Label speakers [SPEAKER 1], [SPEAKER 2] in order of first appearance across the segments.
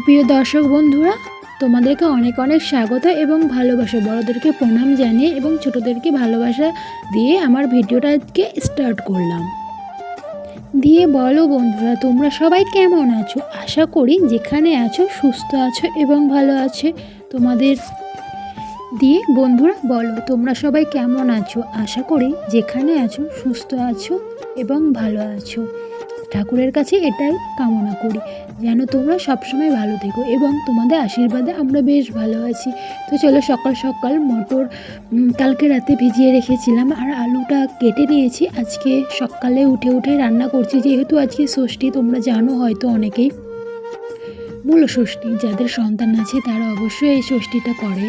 [SPEAKER 1] প্রিয় দর্শক বন্ধুরা, তোমাদেরকে অনেক অনেক স্বাগত এবং ভালোবাসা। বড়দেরকে প্রণাম জানিয়ে এবং ছোটোদেরকে ভালোবাসা দিয়ে আমার ভিডিওটা আজকে স্টার্ট করলাম। দিয়ে বলো বন্ধুরা, তোমরা সবাই কেমন আছো? আশা করি যেখানে আছো সুস্থ আছো এবং ভালো আছে। তোমাদের দিয়ে বন্ধুরা বলো, তোমরা সবাই কেমন আছো? আশা করি যেখানে আছো সুস্থ আছো এবং ভালো আছো। ঠাকুরের কাছে এটাই কামনা করি, যেন তোমরা সবসময় ভালো থেকো এবং তোমাদের আশীর্বাদে আমরা বেশ ভালো আছি। তো চলো সকাল সকাল মটর কালকে রাতে ভিজিয়ে রেখেছিলাম আর আলুটা কেটে নিয়েছি। আজকে সকালে উঠে উঠে রান্না করছি, যেহেতু আজকে ষষ্ঠী, তোমরা জানো হয়তো অনেকেই। মূল ষষ্ঠী, যাদের সন্তান আছে তারা অবশ্যই এই ষষ্ঠীটা করে।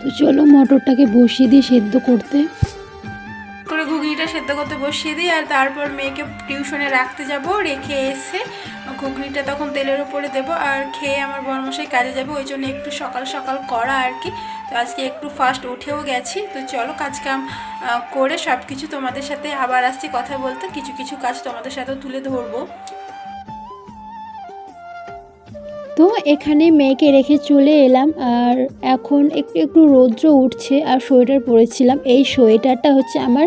[SPEAKER 1] তো চলো মটরটাকে বসিয়ে দিই সেদ্ধ করতে।
[SPEAKER 2] সেদ্ধ করতে বসিয়ে দিই আর তারপর মেয়েকে টিউশনে রাখতে যাব, রেখে এসে ঘুগনিটা তখন তেলের উপরে দেব আর খেয়ে আমার বর্মশাই কাজে যাবে, ওই জন্য একটু সকাল সকাল করা আর কি। তো আজকে একটু ফাস্ট উঠেও গেছি, তো চলো কাজ কাম করে সব কিছু তোমাদের সাথে আবার আসছি কথা বলতে, কিছু কিছু কাজ তোমাদের সাথেও তুলে ধরবো।
[SPEAKER 1] তো এখানে মেয়েকে রেখে চলে এলাম আর এখন একটু একটু রৌদ্র উঠছে আর সোয়েটার পরেছিলাম। এই সোয়েটারটা হচ্ছে আমার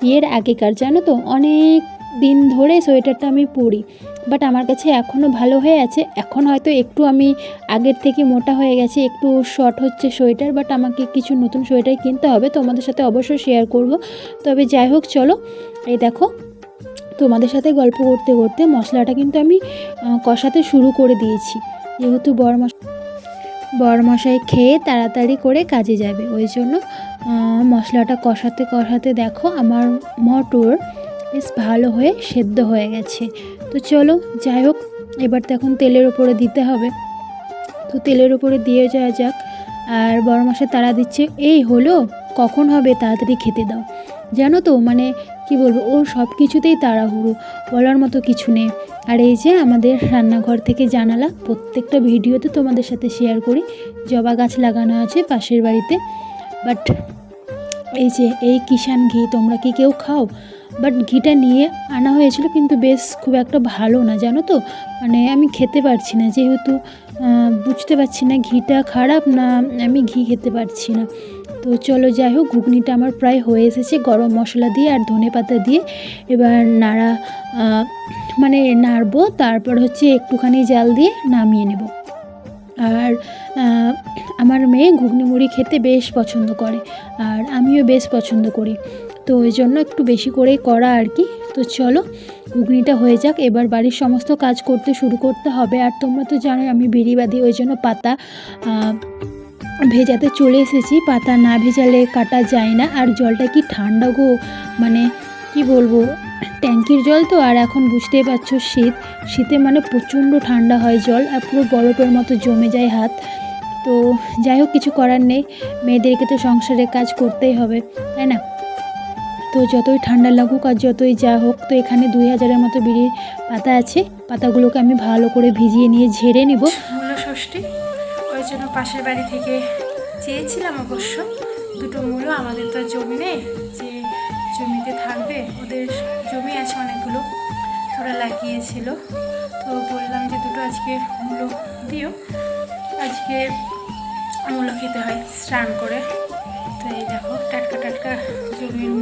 [SPEAKER 1] বিয়ের আগেকার, জানো তো? অনেক দিন ধরে সোয়েটারটা আমি পরি। বাট আমার কাছে এখনও ভালো হয়ে আছে। এখন হয়তো একটু আমি আগের থেকে মোটা হয়ে গেছে, একটু শর্ট হচ্ছে সোয়েটার বাট আমাকে কিছু নতুন সোয়েটার কিনতে হবে। তোমাদের সাথে অবশ্যই শেয়ার করব। তবে যাই হোক, চলো। এই দেখো, তোমাদের সাথে গল্প করতে করতে মশলাটা কিন্তু আমি কষাতে শুরু করে দিয়েছি। যেহেতু বরমশ বরমশাই খেয়ে তাড়াতাড়ি করে কাজে যাবে। ওই জন্য মশলাটা কষাতে কষাতে দেখো আমার মটর বেশ ভালো হয়ে সেদ্ধ হয়ে গেছে। তো চলো, যাই হোক, এবার তো এখন তেলের উপরে দিতে হবে। তো তেলের উপরে দিয়ে যাওয়া যাক। আর বড় বড়মশাই তাড়া দিচ্ছে, এই হলো? কখন হবে? তাড়াতাড়ি খেতে দাও। জানো তো মানে কি বলব, ওর সব কিছুতেই তাড়াহুড়ো, বলার মতো কিছু নেই। আর এই যে আমাদের রান্নাঘর থেকে জানালা, প্রত্যেকটা ভিডিওতে তোমাদের সাথে শেয়ার করি। জবা গাছ লাগানো আছে পাশের বাড়িতে। বাট এই যে এই কিষান ঘি তোমরা কি কেউ খাও? বাট ঘিটা নিয়ে আনা হয়েছিল, কিন্তু বেশ খুব একটা ভালো না, জানো তো? মানে আমি খেতে পারছি না, যেহেতু বুঝতে পারছি না ঘিটা খারাপ না আমি ঘি খেতে পারছি না। তো চলো যাই হোক, ঘুগনিটা আমার প্রায় হয়ে এসেছে গরম মশলা দিয়ে আর ধনে পাতা দিয়ে। এবার নাড়া মানে নাড়বো, তারপর হচ্ছে একটুখানি জাল দিয়ে নামিয়ে নেব। আর আমার মেয়ে ঘুগনি মুড়ি খেতে বেশ পছন্দ করে, আর আমিও বেশ পছন্দ করি। তো ওই জন্য একটু বেশি করেই করা আর কি। তো চলো, ঘুগনিটা হয়ে যাক। এবার বাড়ির সমস্ত কাজ করতে শুরু করতে হবে। আর তোমরা তো জানোই আমি বিড়ি বাঁধি ওই জন্য পাতা ভেজাতে চলে এসেছি। পাতা না ভেজালে কাটা যায় না। আর জলটা কি ঠান্ডা গো মানে কি বলব, ট্যাঙ্কির জল তো। আর এখন বুঝতেই পারছ, শীত। শীতে মানে প্রচণ্ড ঠান্ডা হয় জল, আর পুরো বরফের মতো জমে যায় হাত। তো যাই হোক, কিছু করার নেই। মেয়েদেরকে তো সংসারে কাজ করতেই হবে, তাই না? তো যতই ঠান্ডা লাগুক আর যতই যা হোক, তো এখানে দুই হাজারের মতো বিড়ির পাতা আছে। পাতাগুলোকে আমি ভালো করে ভিজিয়ে নিয়ে ঝেড়ে নিব।
[SPEAKER 2] মূল ষষ্ঠী ওই জন্য পাশের বাড়ি থেকে চেয়েছিলাম অবশ্য। দুটো মূলো, আমাদের তো জমি নেই, যে জমিতে থাকবে, ওদের জমি আছে অনেকগুলো ওরা লাগিয়েছিল। তো বললাম যে দুটো আজকে মূলো দিও। আজকে মূলো খেতে হয় স্নান করে। তো এই দেখো, টাটকা টাটকা জমির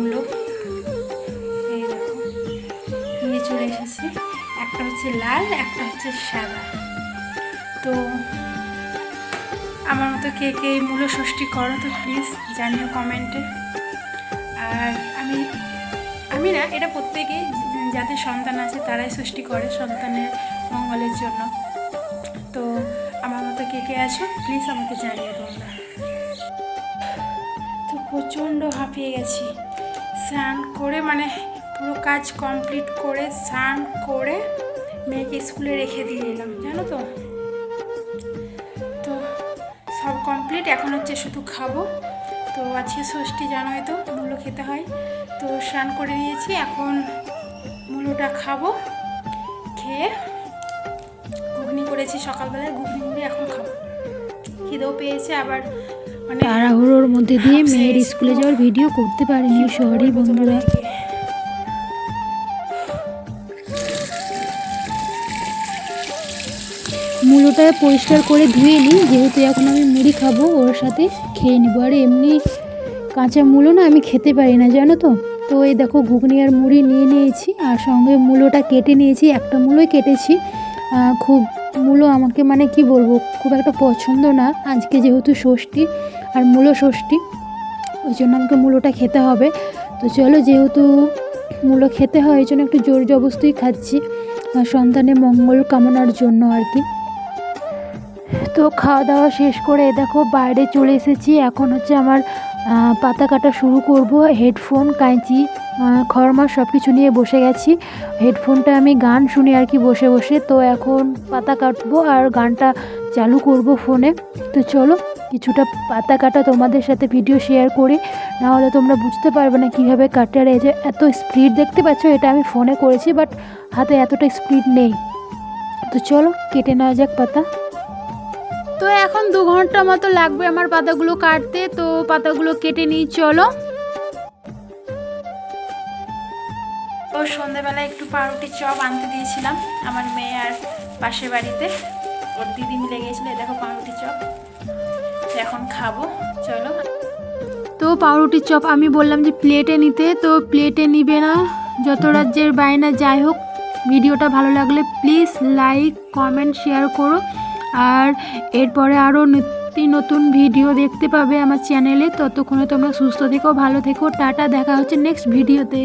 [SPEAKER 2] হচ্ছে লাল, একটা হচ্ছে সাদা। তো আমার মতো কে কে মূল্য ষষ্ঠী করো তো প্লিজ জানিও কমেন্টে আর আমি আমি না, এটা প্রত্যেকেই যাদের সন্তান আছে তারাই ষষ্ঠী করে সন্তানের মঙ্গলের জন্য। তো আমার মতো কে কে আছো প্লিজ আমাকে জানিয়ে তোমরা। তো প্রচণ্ড হাঁপিয়ে গেছি। স্নান করে মানে পুরো কাজ কমপ্লিট করে, স্নান করে মেয়েকে স্কুলে রেখে দিয়ে এলাম জানো তো? তো সব কমপ্লিট এখন হচ্ছে শুধু খাব। তো আজকে ষষ্ঠী জানোই তো মূল্য খেতে হয়। তো স্নান করে দিয়েছি এখন মূলোটা খাব খেয়ে ঘুগনি করেছি সকালবেলায় ঘুগনি মুড়ি এখন খাব। খিদেও পেয়েছে আবার মানে
[SPEAKER 1] তাড়াহুড়োর মধ্যে দিয়ে মেয়ের স্কুলে যাওয়ার ভিডিও করতে পারিনি সরি বন্ধুরা। মূলোটা পরিষ্কার করে ধুয়ে নিই, যেহেতু এখন আমি মুড়ি খাব, ওর সাথে খেয়ে নিবো। আর এমনি কাঁচা মূলো না আমি খেতে পারি না, জানো তো? তো এই দেখো, ঘুগনি আর মুড়ি নিয়ে নিয়েছি, আর সঙ্গে মূলোটা কেটে নিয়েছি, একটা মূলোই কেটেছি। খুব মূলো আমাকে মানে কি বলব, খুব একটা পছন্দ না, আজকে যেহেতু ষষ্ঠী, আর মূলো ষষ্ঠী, ওই জন্য আমাকে মূলোটা খেতে হবে। তো চলো, যেহেতু মূলো খেতে হয়, ওই জন্য একটু জোর জবস্তি খাচ্ছি সন্তানের মঙ্গল কামনার জন্য আর কি। তো খাওয়া দাওয়া শেষ করে দেখো বাইরে চলে এসেছি। এখন হচ্ছে আমার পাতা কাটা শুরু করব। হেডফোন, কাঁচি খড়মা সব কিছু নিয়ে বসে গেছি। হেডফোনটা আমি গান শুনি আর কি বসে বসে। তো এখন পাতা কাটবো আর গানটা চালু করব ফোনে। তো চলো, কিছুটা পাতা কাটা তোমাদের সাথে ভিডিও শেয়ার করি। নাহলে তোমরা বুঝতে পারবে না কীভাবে কাটে আর এই যে এত স্পিড দেখতে পাচ্ছ, এটা আমি ফোনে করেছি, বাট হাতে এতটা স্পিড নেই। তো চলো, কেটে নেওয়া যাক পাতা। তো এখন দু ঘণ্টা মতো লাগবে আমার পাতাগুলো কাটতে তো পাতাগুলো কেটে নিই চলো।
[SPEAKER 2] তো সন্ধেবেলা একটু পাউরুটি চপ আনতে দিয়েছিলাম আমার মেয়ে আর পাশের বাড়িতে। ওর দিদি মিলে গিয়েছিল দেখো পাউরুটি চপ। এখন খাব চলো।
[SPEAKER 1] তো পাউরুটির চপ আমি বললাম যে প্লেটে নিতে তো প্লেটে নিবে না। যত রাজ্যের বাইনা যাই হোক ভিডিওটা ভালো লাগলে প্লিজ লাইক কমেন্ট শেয়ার করো। আর এরপরে আরও নিত্য নতুন ভিডিও দেখতে পাবে আমার চ্যানেলে ততক্ষণে তোমরা সুস্থ থেকো, ভালো থেকো। টাটা, দেখা হচ্ছে নেক্সট ভিডিওতে